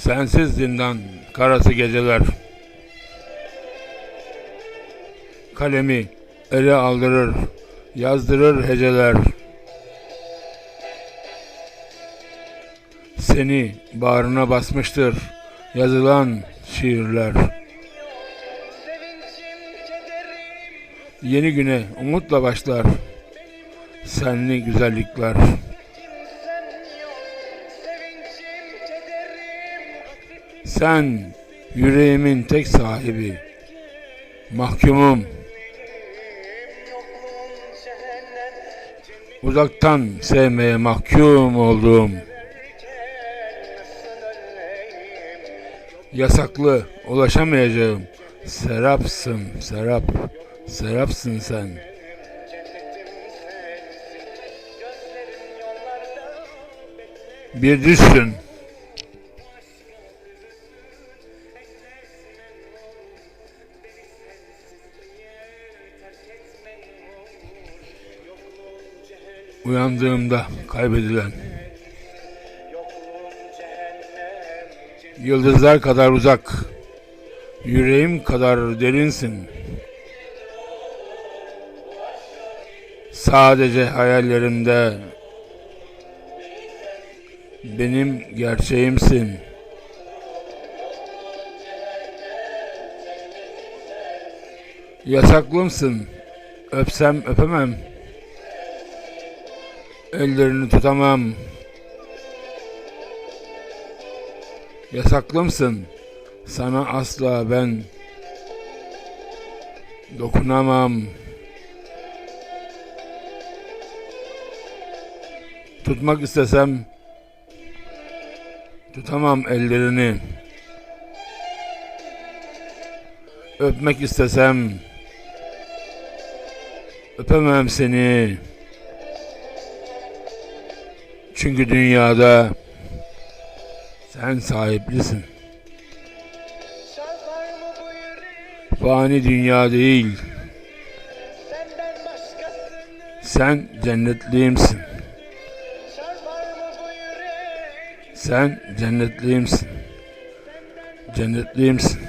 Sensiz zindan, karası geceler. Kalemi ele aldırır, yazdırır heceler. Seni bağrına basmıştır yazılan şiirler. Yeni güne umutla başlar. Senli güzellikler. Sen yüreğimin tek sahibi. Mahkumum. Uzaktan sevmeye mahkum olduğum. Yasaklı ulaşamayacağım. Serapsın, serap. Serapsın sen. Bir düşsün. Uyandığımda kaybedilen. Yıldızlar kadar uzak. Yüreğim kadar derinsin. Sadece hayallerimde benim gerçeğimsin. Yasaklımsın. Öpsem öpemem. Ellerini tutamam. Yasaklımsın. Sana asla ben dokunamam. Tutmak istesem tutamam ellerini. Öpmek istesem öpemem seni. Çünkü dünyada sen sahiplisin. Fani dünya değil. Sen cennetliyimsin. Sen cennetliyimsin. Cennetliyimsin.